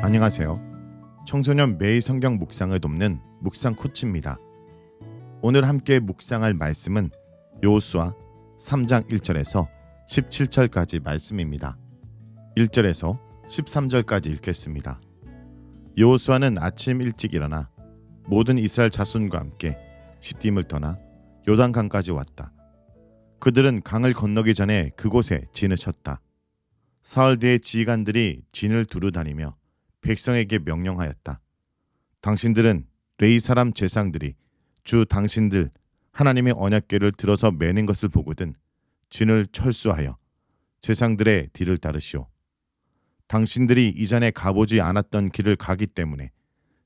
안녕하세요. 청소년 매일 성경 묵상을 돕는 묵상 코치입니다. 오늘 함께 묵상할 말씀은 요수아 3장 1절에서 17절까지 말씀입니다. 1절에서 13절까지 읽겠습니다. 여호수아는 아침 일찍 일어나 모든 이스라엘 자손과 함께 시딤을 떠나 요단강까지 왔다. 그들은 강을 건너기 전에 그곳에 진을 쳤다. 사흘 뒤에 지휘관들이 진을 두루 다니며 백성에게 명령하였다. 당신들은 레이 사람 제상들이 주 당신들 하나님의 언약궤를 들어서 매는 것을 보거든 진을 철수하여 제상들의 뒤를 따르시오. 당신들이 이전에 가보지 않았던 길을 가기 때문에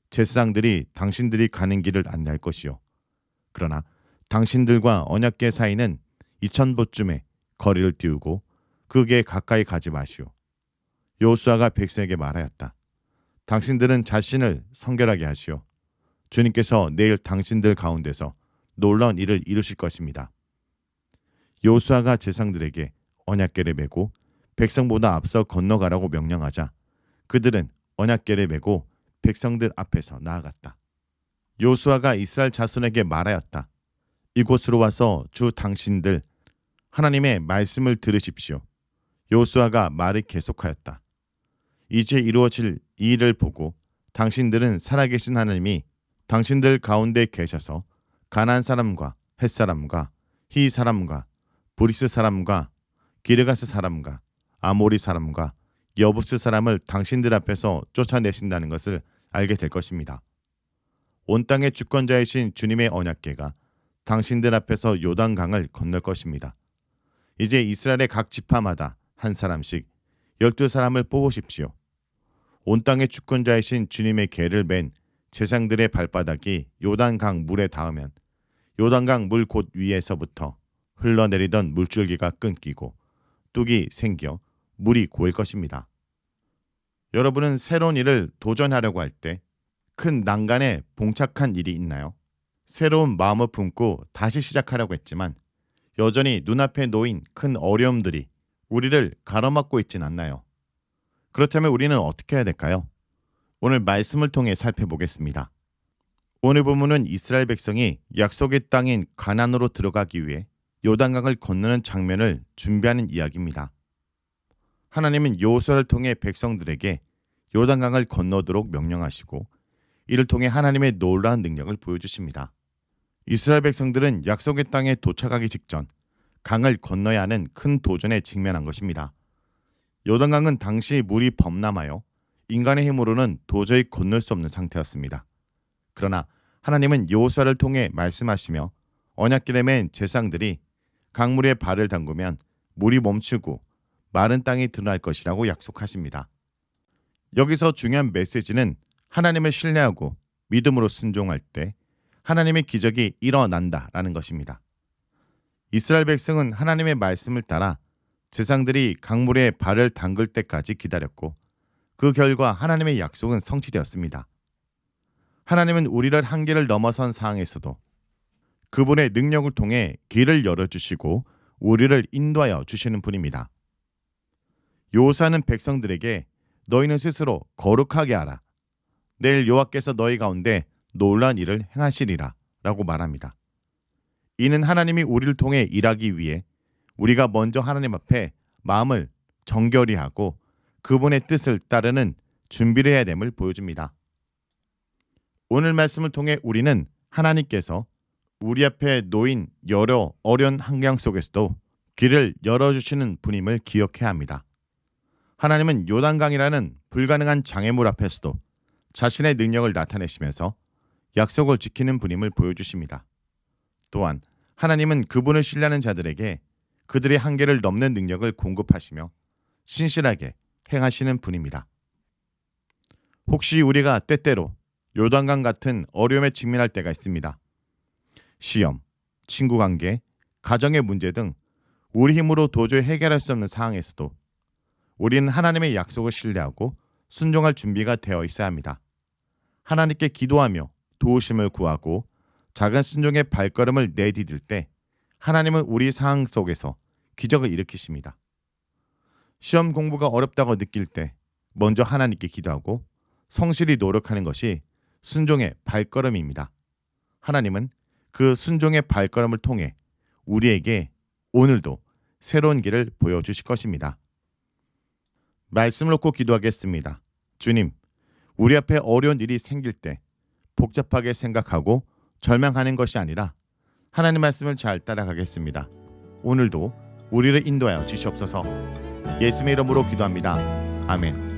제사장들이 당신들이 가는 길을 안내할 것이요. 그러나 당신들과 언약궤 사이는 이천보쯤에 거리를 띄우고 그게 가까이 가지 마시오. 요수아가 백성에게 말하였다. 당신들은 자신을 성결하게 하시오. 주님께서 내일 당신들 가운데서 놀라운 일을 이루실 것입니다. 요수아가 제상들에게 언약궤를 메고 백성보다 앞서 건너가라고 명령하자 그들은 언약궤를 메고 백성들 앞에서 나아갔다. 요수아가 이스라엘 자손에게 말하였다. 이곳으로 와서 주 당신들 하나님의 말씀을 들으십시오. 요수아가 말을 계속하였다. 이제 이루어질 이 일을 보고 당신들은 살아계신 하나님이 당신들 가운데 계셔서 가나안 사람과 헷 사람과 히 사람과 브리스 사람과 기르가스 사람과 아모리 사람과 여부스 사람을 당신들 앞에서 쫓아내신다는 것을 알게 될 것입니다. 온 땅의 주권자이신 주님의 언약궤가 당신들 앞에서 요단강을 건널 것입니다. 이제 이스라엘의 각 지파마다 한 사람씩 열두 사람을 뽑으십시오. 온 땅의 주권자이신 주님의 궤를 맨 제상들의 발바닥이 요단강 물에 닿으면 요단강 물곳 위에서부터 흘러내리던 물줄기가 끊기고 뚝이 생겨 물이 고일 것입니다. 여러분은 새로운 일을 도전하려고 할 때 큰 난간에 봉착한 일이 있나요? 새로운 마음을 품고 다시 시작하려고 했지만 여전히 눈앞에 놓인 큰 어려움들이 우리를 가로막고 있진 않나요? 그렇다면 우리는 어떻게 해야 될까요? 오늘 말씀을 통해 살펴보겠습니다. 오늘 본문은 이스라엘 백성이 약속의 땅인 가난으로 들어가기 위해 요단강을 건너는 장면을 준비하는 이야기입니다. 하나님은 요호수아를 통해 백성들에게 요단강을 건너도록 명령하시고 이를 통해 하나님의 놀라운 능력을 보여주십니다. 이스라엘 백성들은 약속의 땅에 도착하기 직전 강을 건너야 하는 큰 도전에 직면한 것입니다. 요단강은 당시 물이 범람하여 인간의 힘으로는 도저히 건널 수 없는 상태였습니다. 그러나 하나님은 여호수아를 통해 말씀하시며 언약궤에 맨 제상들이 강물에 발을 담그면 물이 멈추고 마른 땅이 드러날 것이라고 약속하십니다. 여기서 중요한 메시지는 하나님을 신뢰하고 믿음으로 순종할 때 하나님의 기적이 일어난다라는 것입니다. 이스라엘 백성은 하나님의 말씀을 따라 제상들이 강물에 발을 담글 때까지 기다렸고 그 결과 하나님의 약속은 성취되었습니다. 하나님은 우리를 한계를 넘어선 상황에서도 그분의 능력을 통해 길을 열어주시고 우리를 인도하여 주시는 분입니다. 요사는 백성들에게 너희는 스스로 거룩하게 하라. 내일 여호와께서 너희 가운데 놀란 일을 행하시리라 라고 말합니다. 이는 하나님이 우리를 통해 일하기 위해 우리가 먼저 하나님 앞에 마음을 정결히 하고 그분의 뜻을 따르는 준비를 해야 됨을 보여줍니다. 오늘 말씀을 통해 우리는 하나님께서 우리 앞에 놓인 여러 어려운 환경 속에서도 길을 열어주시는 분임을 기억해야 합니다. 하나님은 요단강이라는 불가능한 장애물 앞에서도 자신의 능력을 나타내시면서 약속을 지키는 분임을 보여주십니다. 또한 하나님은 그분을 신뢰하는 자들에게 그들의 한계를 넘는 능력을 공급하시며 신실하게 행하시는 분입니다. 혹시 우리가 때때로 요단강 같은 어려움에 직면할 때가 있습니다. 시험, 친구 관계, 가정의 문제 등 우리 힘으로 도저히 해결할 수 없는 상황에서도 우리는 하나님의 약속을 신뢰하고 순종할 준비가 되어 있어야 합니다. 하나님께 기도하며 도우심을 구하고 작은 순종의 발걸음을 내디딜 때 하나님은 우리 상황 속에서 기적을 일으키십니다. 시험 공부가 어렵다고 느낄 때 먼저 하나님께 기도하고 성실히 노력하는 것이 순종의 발걸음입니다. 하나님은 그 순종의 발걸음을 통해 우리에게 오늘도 새로운 길을 보여주실 것입니다. 말씀을 놓고 기도하겠습니다. 주님, 우리 앞에 어려운 일이 생길 때 복잡하게 생각하고 절망하는 것이 아니라 하나님 말씀을 잘 따라가겠습니다. 오늘도 우리를 인도하여 주시옵소서. 예수님의 이름으로 기도합니다. 아멘.